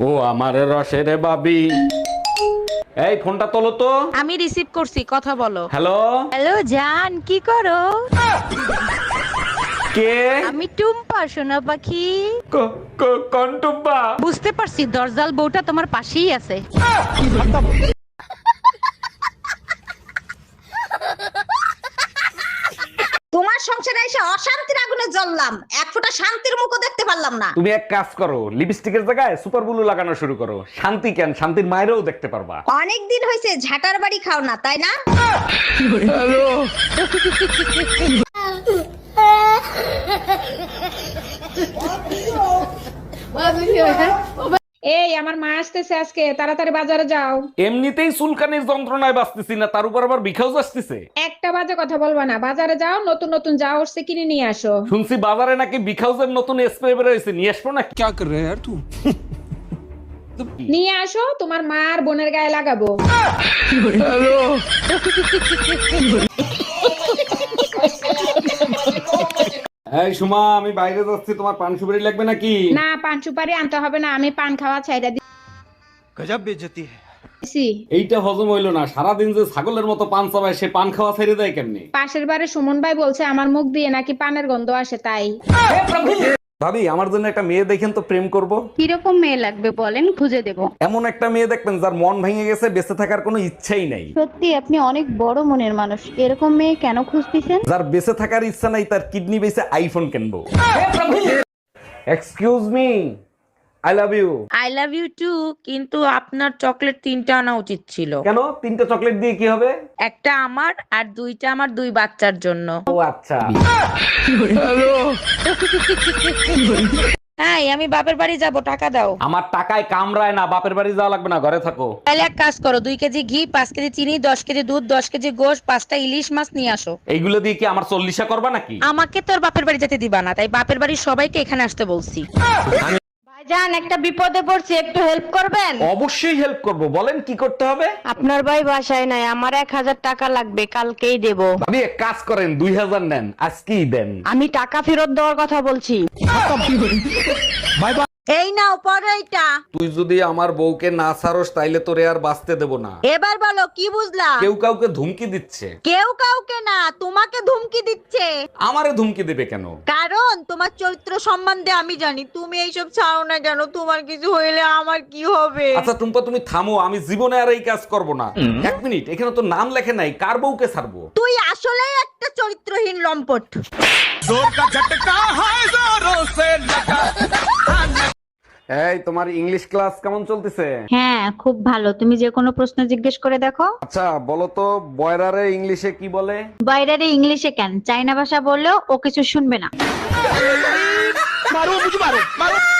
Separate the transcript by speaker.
Speaker 1: ও আমার রসের বাবি এই ফোনটা তোলো তো।
Speaker 2: আমি রিসিভ করছি কথা বলো।
Speaker 1: হ্যালো?
Speaker 2: হ্যালো জান কি করো?
Speaker 1: কে?
Speaker 2: আমি টুম্পা সোনা পাখি।
Speaker 1: কোন টুম্পা?
Speaker 2: বুঝতে পারছি দরজাল বউটা তোমার পাশেই আছে
Speaker 3: তোমার সংসারে এসে অশান্তির আগুনে জ্বললাম। এক ফোঁটা শান্তির মুখও দেখতে পারলাম না।
Speaker 1: তুমি এক কাজ করো লিপস্টিকের জায়গায় সুপার ব্লু লাগানো শুরু করো। শান্তি কেন? শান্তির মায়েরও দেখতে পারবা।
Speaker 3: অনেক দিন হয়েছে ঝাটার বাড়ি খাও না তাই না?
Speaker 4: এই আমার মা আসতেছে আজকে তাড়াতাড়ি বাজারে যাও।
Speaker 1: এমনিতেই চুলকানির যন্ত্রণায় বাঁচতেছি না তার উপর আবার বিখাউজ আসতেছে।
Speaker 4: একটা বাজে কথা বলবা না। বাজারে যাও নতুন নতুন যা আসছে কিনে নিয়ে আসো।
Speaker 1: শুনছি বাজারে নাকি বিখাউজের নতুন স্প্রে বের হইছে। নিয়ে আসো
Speaker 5: না কি কর রে আর তুই
Speaker 4: নিয়ে আসো তোমার মা আর বোনের গায়ে লাগাবো।
Speaker 1: এই সুমা আমি বাইরে যাচ্ছি। তোমার পান সুপারি লাগবে নাকি?
Speaker 4: না পান সুপারি আনতে হবে না। আমি পান খাওয়া ছাইড়া
Speaker 5: দিই গজব বেজতি
Speaker 4: হ্যায়
Speaker 1: এইটা হজম হইল না। সারাদিন যে ছাগলের মতো পান চাবায় সে পান খাওয়া ছেড়ে দেয় কেমনি?
Speaker 4: পাশের বারে সুমন ভাই বলছে আমার মুখ দিয়ে নাকি পানের গন্ধ আসে তাই।
Speaker 1: ভাবি আমার জন্য একটা মেয়ে দেখেন তো প্রেম করব।
Speaker 2: কীরকম মেয়ে লাগবে বলেন খুঁজে দেব।
Speaker 1: এমন একটা মেয়ে দেখবেন যার মন ভেঙে গেছে বেঁচে থাকার কোনো ইচ্ছাই নাই।
Speaker 2: সত্যি আপনি অনেক বড় মনের মানুষ। এরকম মেয়ে কেন খুঁজতেছেন?
Speaker 1: যার বেঁচে থাকার ইচ্ছা নাই তার কিডনি বেঁচে আইফোন কিনবো। Excuse me I love you
Speaker 2: I love you too কিন্তু আপনার চকলেট তিনটা আনা উচিত ছিল।
Speaker 1: কেন? তিনটা চকলেট দিয়ে কি হবে?
Speaker 2: একটা আমার আর দুইটা আমার দুই বাচ্চার জন্য।
Speaker 1: ও আচ্ছা।
Speaker 2: হ্যাঁ আমি বাপের বাড়ি যাব টাকা দাও।
Speaker 1: আমার টাকায় কামড়ায় না বাপের বাড়ি যাওয়া লাগবে না ঘরে থাকো।
Speaker 2: তাহলে এক কাজ করো দুই কেজি ঘি পাঁচ কেজি চিনি দশ কেজি দুধ দশ কেজি গোশ পাঁচটা ইলিশ মাছ নিয়ে আসো।
Speaker 1: এইগুলো দিয়ে কি আমার চল্লিশা করবা নাকি?
Speaker 2: আমাকে তোর বাপের বাড়ি যেতে দিবা না তাই বাপের বাড়ির সবাইকে এখানে আসতে বলছি। ভাইজান একটা বিপদে পড়ছি একটু হেল্প করবেন?
Speaker 1: অবশ্যই হেল্প করব। বলেন কি করতে হবে?
Speaker 2: আপনার ভাই বাসায় নাই আমার এক হাজার টাকা লাগবে কালকেই দেব।
Speaker 1: ভাবি এক কাজ করেন দুই হাজার নেন আজকেই দেন।
Speaker 2: আমি টাকা ফেরত দেওয়ার কথা বলছি। এই নাও পরে এটা
Speaker 1: তুই যদি আমার বউকে না ছাড়স তাইলে তোরে আর বাঁচতে দেব না।
Speaker 2: এবার বলো কি বুঝলা?
Speaker 1: কেউ কাউকে ধুমকি দিচ্ছে।
Speaker 2: কেউ কাউকে না তোমাকে ধুমকি দিচ্ছে।
Speaker 1: আমারে ধুমকি দেবে কেন?
Speaker 2: তোমার চরিত্র সম্বন্ধে আমি জানি। তুমি এইসব ছাড়ো না কেন? তোমার কিছু হইলে আমার কি হবে?
Speaker 1: আচ্ছা টুম্পা তুমি থামো। আমি জীবনে আর এই কাজ করব না। এক মিনিট এখানে তো নাম লেখে নাই। কার বউকে ছাড়বো?
Speaker 2: তুই আসলেই একটা চরিত্রহীন লম্পট।
Speaker 1: এই তোমার ইংলিশ ক্লাস কেমন চলতেছে?
Speaker 6: হ্যাঁ খুব ভালো। তুমি যে কোনো প্রশ্ন জিজ্ঞেস করে দেখো।
Speaker 1: আচ্ছা বলো তো বয়রারে ইংলিশে কি বলে?
Speaker 6: বাইরে ইংলিশে কেন? চাইনা ভাষা বললেও ও কিছু শুনবে না। Marombo de marombo. Marombo.